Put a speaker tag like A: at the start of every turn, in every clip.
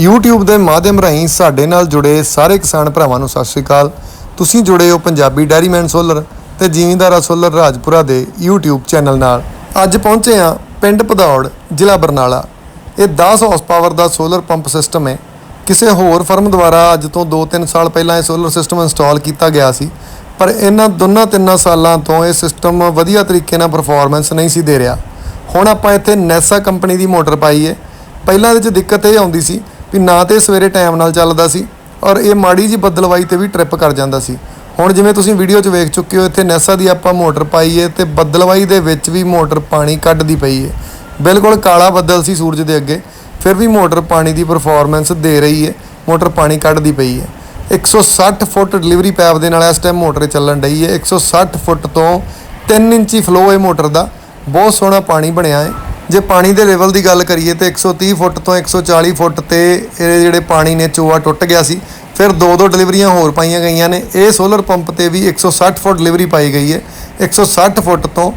A: YouTube ਦੇ ਮਾਧਿਅਮ ਰਾਹੀਂ ਸਾਡੇ ਨਾਲ ਜੁੜੇ ਸਾਰੇ ਕਿਸਾਨ ਭਰਾਵਾਂ ਨੂੰ ਸਤਿ ਸ਼੍ਰੀ ਅਕਾਲ। ਤੁਸੀਂ ਜੁੜੇ ਹੋ ਪੰਜਾਬੀ ਡੈਰੀਮੈਨ ਸੋਲਰ ਤੇ ਜ਼ਿਮੀਂਦਾਰਾ ਸੋਲਰ ਰਾਜਪੁਰਾ ਦੇ YouTube ਚੈਨਲ ਨਾਲ। ਅੱਜ ਪਹੁੰਚੇ ਹਾਂ ਪਿੰਡ ਭਦੌੜ, ਜ਼ਿਲ੍ਹਾ ਬਰਨਾਲਾ। ਇਹ 10 ਹਾਰਸ ਪਾਵਰ ਦਾ ਸੋਲਰ ਪੰਪ ਸਿਸਟਮ ਹੈ। ਕਿਸੇ ਹੋਰ ਫਰਮ ਦੁਆਰਾ ਅੱਜ ਤੋਂ 2-3 ਸਾਲ ਪਹਿਲਾਂ ਇਹ ਸੋਲਰ ਸਿਸਟਮ ਇੰਸਟਾਲ ਕੀਤਾ ਗਿਆ ਸੀ। ਪਰ ਇਹਨਾਂ ਦੋਨਾਂ ਤਿੰਨਾਂ ਸਾਲਾਂ ਤੋਂ ਇਹ ਸਿਸਟਮ ਵਧੀਆ ਤਰੀਕੇ ਨਾਲ ਪਰਫਾਰਮੈਂਸ ਨਹੀਂ ਸੀ ਦੇ ਰਿਹਾ। ਹੁਣ ਆਪਾਂ ਇੱਥੇ ਨੈਸਾ ਕੰਪਨੀ ਦੀ ਮੋਟਰ ਪਾਈ ਹੈ। ਪਹਿਲਾਂ ਇਹਦੇ 'ਚ ਦਿੱਕਤ ਇਹ ਆਉਂਦੀ ਸੀ ਵੀ ਨਾ ਤੇ ਇਹ ਸਵੇਰੇ ਟਾਈਮ ਨਾਲ ਚੱਲਦਾ ਸੀ ਔਰ ਇਹ ਮਾੜੀ ਜੀ ਬੱਦਲਵਾਈ ਤੇ ਵੀ ਟ੍ਰਿਪ ਕਰ ਜਾਂਦਾ ਸੀ। ਹੁਣ ਜਿਵੇਂ ਤੁਸੀਂ ਵੀਡੀਓ 'ਚ ਵੇਖ ਚੁੱਕੇ ਹੋ, ਇੱਥੇ ਨੈਸਾ ਦੀ ਆਪਾਂ ਮੋਟਰ ਪਾਈ ਹੈ ਤੇ ਬੱਦਲਵਾਈ ਦੇ ਵਿੱਚ ਵੀ ਮੋਟਰ ਪਾਣੀ ਕੱਢਦੀ ਪਈ ਹੈ ਬਿਲਕੁਲ ਕਾਲਾ ਬੱਦਲ ਸੀ ਸੂਰਜ ਦੇ ਅੱਗੇ, ਫਿਰ ਵੀ ਮੋਟਰ ਪਾਣੀ ਦੀ ਪਰਫਾਰਮੈਂਸ ਦੇ ਰਹੀ ਹੈ ਮੋਟਰ ਪਾਣੀ ਕੱਢਦੀ ਪਈ ਹੈ 160 ਫੁੱਟ ਡਿਲੀਵਰੀ ਪੈਪ ਦੇ ਨਾਲ ਇਸ ਟਾਈਮ ਮੋਟਰ ਚੱਲਣ ਡਈ ਹੈ 160 ਫੁੱਟ ਤੋਂ 3 ਇੰਚੀ ਫਲੋ ਹੈ ਮੋਟਰ ਦਾ। ਬਹੁਤ ਸੋਹਣਾ ਪਾਣੀ ਬਣਿਆ ਏ। ਜੇ ਪਾਣੀ ਦੇ ਲੈਵਲ ਦੀ ਗੱਲ ਕਰੀਏ ਤੇ 130 ਫੁੱਟ ਤੋਂ 140 ਫੁੱਟ ਤੇ ਇਹ ਜਿਹੜੇ ਪਾਣੀ ਨੇ ਚੋਆ ਟੁੱਟ ਗਿਆ ਸੀ, ਫਿਰ ਦੋ ਦੋ ਡਿਲੀਵਰੀਆਂ ਹੋਰ ਪਾਈਆਂ ਗਈਆਂ ਨੇ। ਇਹ ਸੋਲਰ ਪੰਪ ਤੇ ਵੀ 160 ਫੁੱਟ ਡਿਲੀਵਰੀ ਪਾਈ ਗਈ ਹੈ। 160 ਫੁੱਟ ਤੋਂ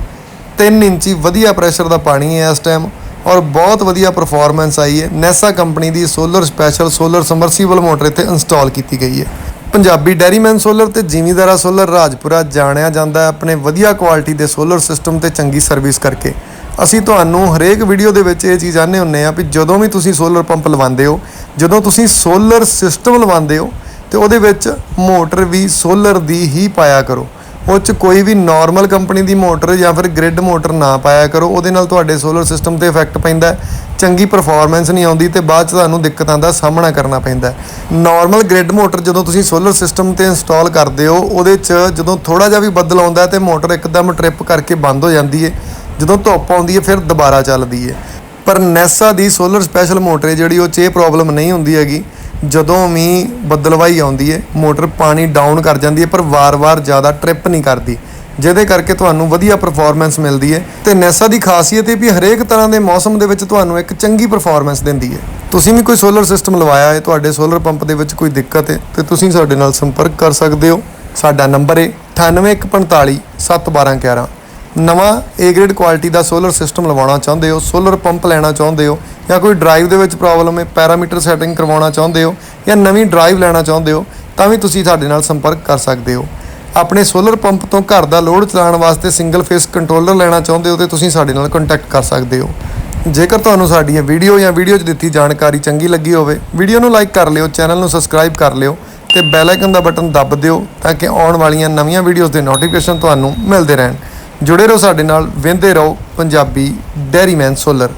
A: 3 ਇੰਚੀ ਵਧੀਆ ਪ੍ਰੈਸ਼ਰ ਦਾ ਪਾਣੀ ਹੈ ਇਸ ਟਾਈਮ ਔਰ ਬਹੁਤ ਵਧੀਆ ਪਰਫਾਰਮੈਂਸ ਆਈ ਹੈ। ਨੈਸਾ ਕੰਪਨੀ ਦੀ solar special solar submersible motor ਇੱਥੇ ਇੰਸਟਾਲ ਕੀਤੀ ਗਈ ਹੈ। ਪੰਜਾਬੀ ਡੈਰੀਮੈਨ ਸੋਲਰ ਤੇ ਜਿਮੀਦਾਰਾ ਸੋਲਰ ਰਾਜਪੁਰਾ ਜਾਣਿਆ ਜਾਂਦਾ ਹੈ ਆਪਣੇ ਵਧੀਆ ਕੁਆਲਿਟੀ ਦੇ ਸੋਲਰ ਸਿਸਟਮ ਤੇ ਚੰਗੀ ਸਰਵਿਸ ਕਰਕੇ। ਅਸੀਂ ਤੁਹਾਨੂੰ ਹਰੇਕ ਵੀਡੀਓ ਦੇ ਵਿੱਚ ਇਹ ਚੀਜ਼ ਆਨੇ ਹੁੰਨੇ ਆ ਵੀ ਜਦੋਂ ਵੀ ਤੁਸੀਂ ਸੋਲਰ ਪੰਪ ਲਵਾਉਂਦੇ ਹੋ, ਜਦੋਂ ਤੁਸੀਂ ਸੋਲਰ ਸਿਸਟਮ ਲਵਾਉਂਦੇ ਹੋ, ਤੇ ਉਹਦੇ ਵਿੱਚ ਮੋਟਰ ਵੀ ਸੋਲਰ ਦੀ ਹੀ ਪਾਇਆ ਕਰੋ। ਉਹ 'ਚ ਕੋਈ ਵੀ ਨਾਰਮਲ ਕੰਪਨੀ ਦੀ ਮੋਟਰ ਜਾਂ ਫਿਰ ਗ੍ਰਿਡ ਮੋਟਰ ਨਾ ਪਾਇਆ ਕਰੋ, ਉਹਦੇ ਨਾਲ ਤੁਹਾਡੇ ਸੋਲਰ ਸਿਸਟਮ ਤੇ ਇਫੈਕਟ ਪੈਂਦਾ ਚੰਗੀ ਪਰਫਾਰਮੈਂਸ ਨਹੀਂ ਆਉਂਦੀ ਤੇ ਬਾਅਦ ਚ ਤੁਹਾਨੂੰ ਦਿੱਕਤਾਂ ਦਾ ਸਾਹਮਣਾ ਕਰਨਾ ਪੈਂਦਾ ਹੈ। ਨਾਰਮਲ ਗ੍ਰਿਡ ਮੋਟਰ ਜਦੋਂ ਤੁਸੀਂ ਸੋਲਰ ਸਿਸਟਮ ਤੇ ਇੰਸਟਾਲ ਕਰਦੇ ਹੋ, ਉਹਦੇ 'ਚ ਜਦੋਂ ਥੋੜਾ ਜਿਹਾ ਵੀ ਬੱਦਲ ਆਉਂਦਾ ਹੈ ਤੇ ਮੋਟਰ ਇੱਕਦਮ ਟ੍ਰਿਪ ਕਰਕੇ ਬੰਦ ਹੋ ਜਾਂਦੀ ਹੈ। ਜਦੋਂ ਧੁੱਪ ਆਉਂਦੀ ਹੈ, ਫਿਰ ਦੁਬਾਰਾ ਚੱਲਦੀ ਹੈ। ਪਰ ਨੈਸਾ ਦੀ ਸੋਲਰ ਸਪੈਸ਼ਲ ਮੋਟਰ ਹੈ, ਜਿਹੜੀ ਉਹ 'ਚ ਇਹ ਪ੍ਰੋਬਲਮ ਨਹੀਂ ਹੁੰਦੀ ਹੈਗੀ। ਜਦੋਂ ਵੀ ਬੱਦਲਵਾਈ ਆਉਂਦੀ ਹੈ, ਮੋਟਰ ਪਾਣੀ ਡਾਊਨ ਕਰ ਜਾਂਦੀ ਹੈ, ਪਰ ਵਾਰ-ਵਾਰ ਜ਼ਿਆਦਾ ਟ੍ਰਿਪ ਨਹੀਂ ਕਰਦੀ। ਜਿਹਦੇ ਕਰਕੇ ਤੁਹਾਨੂੰ ਵਧੀਆ ਪਰਫਾਰਮੈਂਸ ਮਿਲਦੀ ਹੈ। ਤੇ ਨੈਸਾ ਦੀ ਖਾਸੀਅਤ ਇਹ ਵੀ ਹਰੇਕ ਤਰ੍ਹਾਂ ਦੇ ਮੌਸਮ ਦੇ ਵਿੱਚ ਤੁਹਾਨੂੰ ਇੱਕ ਚੰਗੀ ਪਰਫਾਰਮੈਂਸ ਦਿੰਦੀ ਹੈ। ਤੁਸੀਂ ਵੀ ਕੋਈ ਸੋਲਰ ਸਿਸਟਮ ਲਵਾਇਆ ਹੈ, ਤੁਹਾਡੇ ਸੋਲਰ ਪੰਪ ਦੇ ਵਿੱਚ ਕੋਈ ਦਿੱਕਤ ਹੈ, ਤੇ ਤੁਸੀਂ ਸਾਡੇ ਨਾਲ ਸੰਪਰਕ ਕਰ ਸਕਦੇ ਹੋ। ਸਾਡਾ ਨੰਬਰ ਹੈ 9815 71211 ਨਵਾਂ A ਗ੍ਰੇਡ ਕੁਆਲਿਟੀ ਦਾ ਸੋਲਰ ਸਿਸਟਮ ਲਵਾਉਣਾ ਚਾਹੁੰਦੇ ਹੋ ਸੋਲਰ ਪੰਪ ਲੈਣਾ ਚਾਹੁੰਦੇ ਹੋ, ਜਾਂ ਕੋਈ ਡਰਾਈਵ ਦੇ ਵਿੱਚ ਪ੍ਰੋਬਲਮ ਹੈ ਪੈਰਾਮੀਟਰ ਸੈਟਿੰਗ ਕਰਵਾਉਣਾ ਚਾਹੁੰਦੇ ਹੋ, ਜਾਂ ਨਵੀਂ ਡਰਾਈਵ ਲੈਣਾ ਚਾਹੁੰਦੇ ਹੋ, ਤਾਂ ਵੀ ਤੁਸੀਂ ਸਾਡੇ ਨਾਲ ਸੰਪਰਕ ਕਰ ਸਕਦੇ ਹੋ। ਆਪਣੇ ਸੋਲਰ ਪੰਪ ਤੋਂ ਘਰ ਦਾ ਲੋਡ ਚਲਾਉਣ ਵਾਸਤੇ ਸਿੰਗਲ ਫੇਸ ਕੰਟਰੋਲਰ ਲੈਣਾ ਚਾਹੁੰਦੇ ਹੋ, ਤੇ ਤੁਸੀਂ ਸਾਡੇ ਨਾਲ ਕੰਟੈਕਟ ਕਰ ਸਕਦੇ ਹੋ। ਜੇਕਰ ਤੁਹਾਨੂੰ ਸਾਡੀ ਇਹ ਵੀਡੀਓ ਜਾਂ ਵੀਡੀਓ 'ਚ ਦਿੱਤੀ ਜਾਣਕਾਰੀ ਚੰਗੀ ਲੱਗੀ ਹੋਵੇ ਵੀਡੀਓ ਨੂੰ ਲਾਈਕ ਕਰ ਲਿਓ ਚੈਨਲ ਨੂੰ ਸਬਸਕ੍ਰਾਈਬ ਕਰ ਲਿਓ, ਤੇ ਬੈਲ ਆਈਕਨ ਦਾ ਬਟਨ ਦੱਬ ਦਿਓ, ਤਾਂ ਕਿ ਆਉਣ ਵਾਲੀਆਂ ਨਵੀਆਂ ਵੀਡੀਓਜ਼ ਦੇ ਨੋਟੀਫਿਕੇਸ਼ਨ ਤੁਹਾਨੂੰ ਮਿਲਦੇ ਰਹਿਣ। ਜੁੜੇ ਰਹੋ ਸਾਡੇ ਨਾਲ ਵਿੰਦੇ ਰਹੋ ਪੰਜਾਬੀ ਡੈਰੀਮੈਨ ਸੋਲਰ।